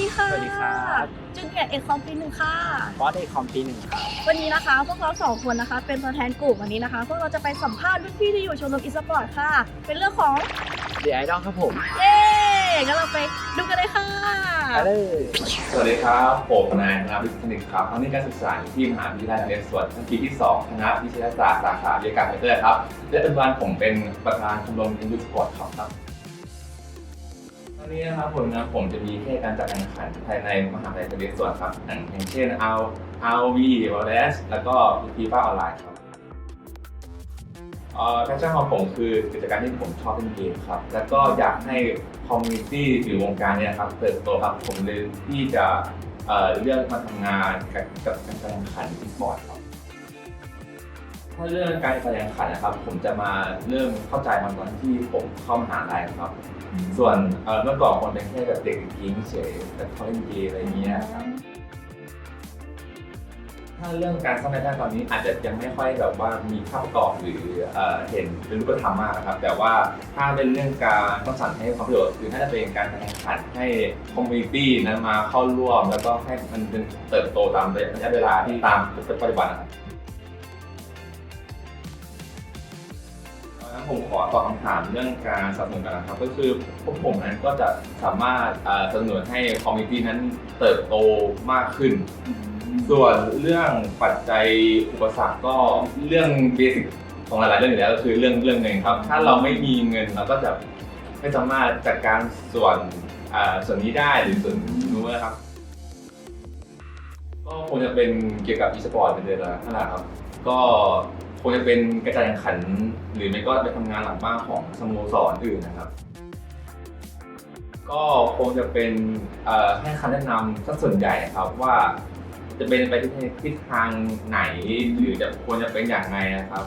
ดีค่ะสวัสดีครับจุนเกียรติเอกคอมปีหนึ่งค่ะบอสเอกคอมปีหนึ่งครับวันนี้นะคะพวกเราสองคนนะคะ เป็นตัวแทนกลุ่มวันนี้นะคะพวกเราจะไปสัมภาษณ์รุ่นพี่ที่อยู่ชมรมอีสปอร์ตค่ะ เป็นเรื่องของเดียไอดอลครับผมเย้งั้นเราไปดูกันเลยค่ะไปเลยสวัสดีครับผมนายธนวิทย์สนิทครับตอนนี้การศึกษาอยู่ที่มหาวิทยาลัยนเรศวรชั้นปีที่ 2 คณะวิทยาศาสตร์สาขาวิทยาการคอมพิวเตอร์ครับและปัจจุบันผมเป็นประธานชมรมอินดูสปอร์ตครับ นนี้นะครับผลงานผมจะมีแค่การจัดการแข่งขันภายในมหาวิทยาลัยนเรศวรครับอย่างอย่างเช่น R ROV v a l e s แล้วก็ FIFA ออนไลน์ครับแพชชั่นของผมคือกิจกรรที่ผมชอบเล่นเกมครับ แล้วก็อยากให้คอมมูนิตี้หรือวงการเนี่ยครับเติบโตครับผมเลยที่จะเลือกมาทำงานกับกับการแข่งขันอีสปอร์ตครับ ถ้าเรื่องการแข่งขันนะครับ ผมจะมาเริ่มเข้าใจมันตอนที่ผมเข้ามหาลัยครับ ส่วนเอ่อเมื่อก่อนผมเป็นแค่แบบเด็กกิ้งเฉยแต่เขาเล่นเกมอะไรเงี้ยครับถ้าเรื่องการสร้างรายได้ตอนนี้อาจจะยังไม่ค่อยแบบว่ามีภาพประกอบหรือเอ่อเห็นเป็นรูปธรรมมากนะครับ แต่ว่าถ้าเป็นเรื่องการต้องสรรให้ความประโยชน์คือน่าจะเป็นการแข่งขันให้คอมมูนิตี้นั้นมาเข้าร่วม แล้วก็ให้มันเป็นเติบโตตามระยะเวลาที่ตามปัจจุบันนะครับ งั้นผมขอตอบคำถามเรื่องการสนับสนุนกันนะครับ ก็คือพวกผมนั้นก็จะสามารถเอ่อสนับสนุนให้คอมมูนิตี้นั้นเติบโตมากขึ้น ส่วนเรื่องปัจจัยอุปสรรคก็เรื่องเบสิกของหลายๆเรื่องอยู่แล้วก็คือเรื่องเรื่องเงินครับ ถ้าเราไม่มีเงินเราก็จะไม่สามารถจัดการส่วนอ่าส่วนนี้ได้หรือส่วนนู้นนะครับ ก็คงจะเป็นเกี่ยวกับ e-sport เป็นเดือนละนั่นแหละครับ ก็ คงจะเป็นกระจายแข่งขัน หรือไม่ก็ไปทำงานหลังบ้านของสโมสรอื่นนะครับ ก็คงจะเป็นเอ่อให้คำแนะนำสักส่วนใหญ่ครับว่า จะเป็นไปทิศทางไหนหรือจะควรจะเป็นอย่างไรนะครับ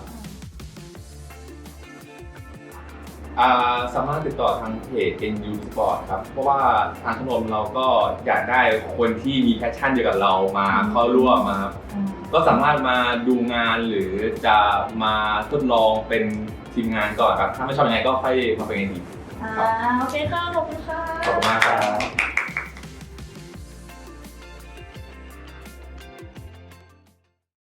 สามารถติดต่อทางเพจ NU Sport ครับ เพราะว่าทางชมรมเราก็อยากได้คนที่มีแพชชั่นเดียวกับเรามาเข้าร่วมมาครับก็สามารถมาดูงานหรือจะมาทดลองเป็นทีมงานก่อนครับ ถ้าไม่ชอบยังไงก็ค่อยมาเป็นไงดี อ่าโอเคค่ะ ขอบคุณค่ะ ขอบคุณมากครับ